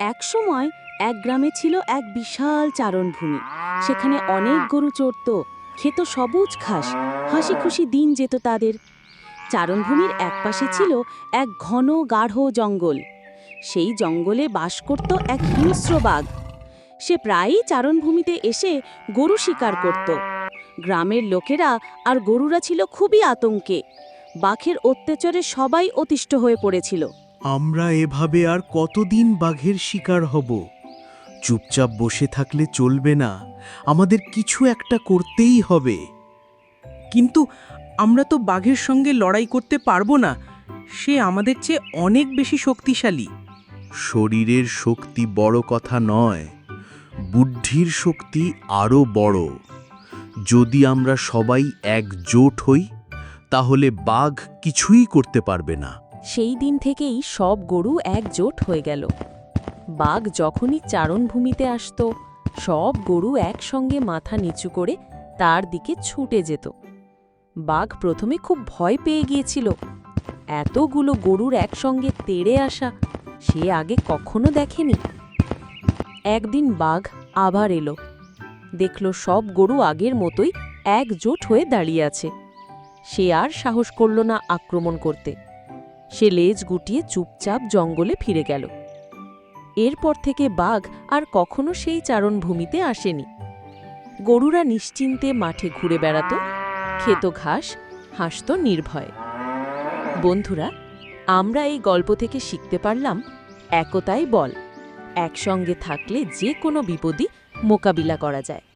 একসময় এক গ্রামে ছিল এক বিশাল চারণভূমি সেখানে অনেক গরু চড়ত, খেত সবুজ ঘাস, হাসি খুশি দিন যেত তাদের। চারণভূমির একপাশে ছিল এক ঘন গাঢ় জঙ্গল। সেই জঙ্গলে বাস করত এক হিংস্র বাঘ। সে প্রায়ই চারণভূমিতে এসে গরু শিকার করত। গ্রামের লোকেরা আর গরুরা ছিল খুবই আতঙ্কে। বাঘের অত্যাচারে সবাই অতিষ্ঠ হয়ে পড়েছিল। আমরা এভাবে আর কতদিন বাঘের শিকার হব? চুপচাপ বসে থাকলে চলবে না। আমাদের কিছু একটা করতেই হবে। কিন্তু আমরা তো বাঘের সঙ্গে লড়াই করতে পারব না। সে আমাদের চেয়ে অনেক বেশি শক্তিশালী। শরীরের শক্তি বড় কথা নয়। বুদ্ধির শক্তি আরও বড়। যদি আমরা সবাই একজোট হই, তাহলে বাঘ কিছুই করতে পারবে না। সেই দিন থেকেই সব গরু একজোট হয়ে গেল। বাঘ যখনই চারণভূমিতে আসত, সব গরু একসঙ্গে মাথা নিচু করে তার দিকে ছুটে যেত। বাঘ প্রথমে খুব ভয় পেয়ে গিয়েছিল, এতগুলো গরুর একসঙ্গে তেড়ে আসা সে আগে কখনো দেখেনি। একদিন বাঘ আবার এলো, দেখল সব গরু আগের মতোই একজোট হয়ে দাঁড়িয়ে আছে। সে আর সাহস করল না আক্রমণ করতে। সে লেজ গুটিয়ে চুপচাপ জঙ্গলে ফিরে গেল। এরপর থেকে বাঘ আর কখনো সেই চারণভূমিতে আসেনি। গরুরা নিশ্চিন্তে মাঠে ঘুরে বেড়াত, খেত ঘাস, হাসত নির্ভয়। বন্ধুরা, আমরা এই গল্প থেকে শিখতে পারলাম একতাই বল। একসঙ্গে থাকলে যে কোনো বিপদই মোকাবিলা করা যায়।